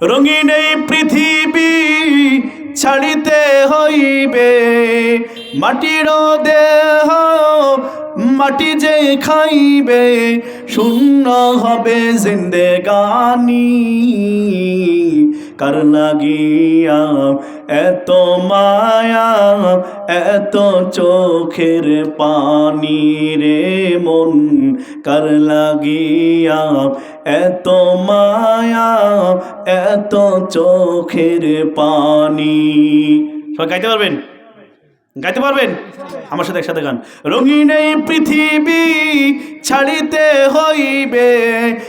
রঙিন এই পৃথিবী ছাড়িতে হইবে। মাটির দেহ মাটি যে খাইবে শূন্য হবে জিন্দেগানি। কার লাগিয়া এত মায়া এত চোখের পানি রে মন কার লাগিয়া এত মায়া এত চোখের পানি সবাই গাইতে পারবেন? গাইতে পারবেন? আমার সাথে একসাথে গান। রঙিন এই পৃথিবী ছাড়িতে হইবে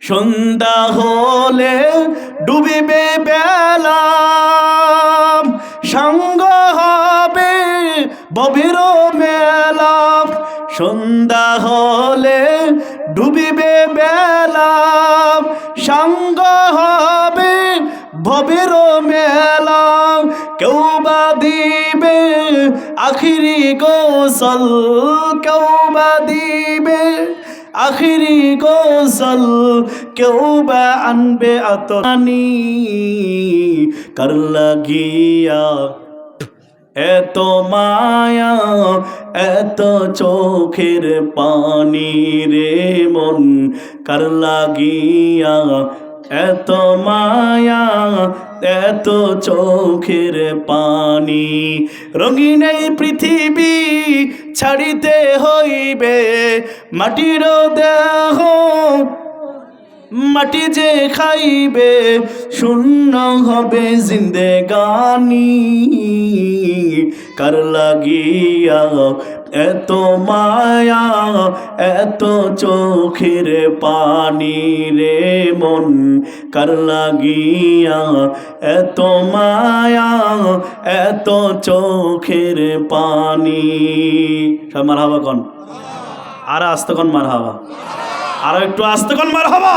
সন্ধ্যা হলে ডুবিবে বেলা। সঙ্গ হবে ববির মেলা। সন্ধ্যা হলে ডুবিবে বেলা। সঙ্গ হবে ভবের মেলা। কেউ বা দিবে আখিরি গোসল কেউ বা দিবে আখিরি গোসল কেউ বা আনবে আতরানি, কার লাগিয়া এত মায়া, এত চোখের পানি রে মন, কার লাগিয়া এত মায়া এত চোখের পানি, রঙিন এই পৃথিবী ছাড়িতে হইবে মাটির দেহ। মাটি যে খাইবে শূন্য হবে জিন্দেগানি। কার লাগিয়া এত মায়া, এত চোখের পানি রে মন, কার লাগিয়া? এত মায়া, এত চোখের পানি। সব মার হাবা কন। আর আস্তে কন মার হাবা আরও একটু আস্তে কন মার হাবা